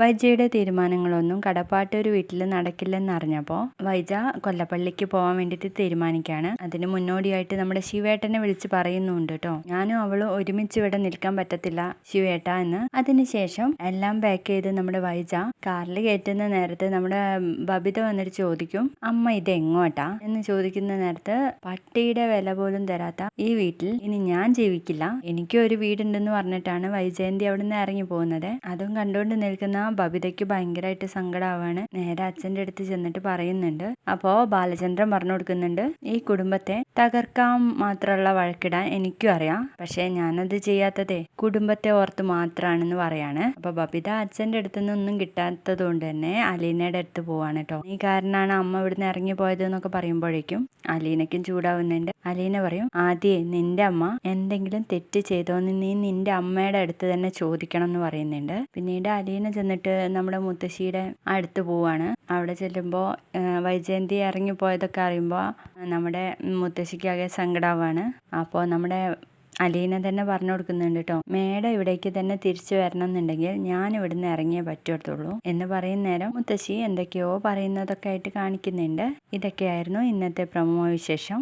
വൈജയുടെ തീരുമാനങ്ങളൊന്നും കടപ്പാട്ട് ഒരു വീട്ടിൽ നടക്കില്ലെന്നറിഞ്ഞപ്പോൾ വൈജ കൊല്ലപ്പള്ളിക്ക് പോകാൻ വേണ്ടിയിട്ട് തീരുമാനിക്കുകയാണ് അതിന് മുന്നോടിയായിട്ട് നമ്മുടെ ശിവേട്ടനെ വിളിച്ച് പറയുന്നുണ്ട് കേട്ടോ ഞാനും അവളും ഒരുമിച്ച് ഇവിടെ നിൽക്കാൻ പറ്റത്തില്ല ശിവേട്ട എന്ന്. അതിനുശേഷം എല്ലാം പാക്ക് ചെയ്ത് നമ്മുടെ വൈജ കാറിൽ കയറ്റുന്ന നേരത്ത് നമ്മുടെ ബബിത വന്നിട്ട് ചോദിക്കും അമ്മ ഇത് എങ്ങോട്ടാ? എന്ന് ചോദിക്കുന്ന നേരത്ത് പട്ടിയുടെ വില പോലും തരാത്ത ഈ വീട്ടിൽ ഇനി ഞാൻ ജീവിക്കില്ല. എനിക്ക് ഒരു വീടുണ്ടെന്ന് പറഞ്ഞിട്ടാണ് വൈജയന്തി അവിടെ നിന്ന് ഇറങ്ങി പോകുന്നത് അതും കണ്ടുകൊണ്ട് നിൽക്കുന്ന ബബിതയ്ക്ക് ഭയങ്കരമായിട്ട് സങ്കടമാവാണ് നേരെ അച്ഛന്റെ അടുത്ത് ചെന്നിട്ട് പറയുന്നുണ്ട്. അപ്പോൾ ബാലചന്ദ്രൻ പറഞ്ഞു കൊടുക്കുന്നുണ്ട് ഈ കുടുംബത്തെ തകർക്കാൻ മാത്രമുള്ള വഴക്കിടാൻ എനിക്കും അറിയാം. പക്ഷേ ഞാനത് ചെയ്യാത്തതേ കുടുംബത്തെ ഓർത്ത് മാത്രമാണെന്ന് പറയാണ്. അപ്പോൾ ബബിത അച്ഛന്റെ അടുത്ത് നിന്നൊന്നും കിട്ടാത്തത് കൊണ്ട് തന്നെ അലീനയുടെ അടുത്ത് പോവാണ് കേട്ടോ ഈ കാരണമാണ് അമ്മ ഇവിടുന്ന് ഇറങ്ങി പോയത് എന്നൊക്കെ പറയുമ്പോഴേക്കും അലീനയ്ക്കും ചൂടാവുന്നുണ്ട്. അലീന പറയും ആദ്യേ നിന്റെ അമ്മ എന്തെങ്കിലും തെറ്റ് ചെയ്തോന്ന് നീ നിന്റെ അമ്മയുടെ അടുത്ത് തന്നെ ചോദിക്കണം എന്ന് പറയുന്നുണ്ട്. പിന്നീട് അലീന ചെന്നിട്ട് നമ്മുടെ മുത്തശ്ശിയുടെ അടുത്ത് പോവാണ്. അവിടെ ചെല്ലുമ്പോൾ വൈജയന്തി ഇറങ്ങിപ്പോയതൊക്കെ അറിയുമ്പോൾ നമ്മുടെ മുത്തശ്ശിക്കാകെ സങ്കടമാണ് അപ്പോൾ നമ്മുടെ അലീന തന്നെ പറഞ്ഞു കൊടുക്കുന്നുണ്ട് കേട്ടോ മേഡം ഇവിടേക്ക് തന്നെ തിരിച്ചു വരണം എന്നുണ്ടെങ്കിൽ ഞാൻ ഇവിടുന്ന് ഇറങ്ങിയേ പറ്റുള്ളൂ എന്ന് പറയുന്ന നേരം മുത്തശ്ശി എന്തൊക്കെയോ പറയുന്നതൊക്കെ ആയിട്ട് കാണിക്കുന്നുണ്ട്. ഇതൊക്കെയായിരുന്നു ഇന്നത്തെ പ്രമോ വിശേഷം.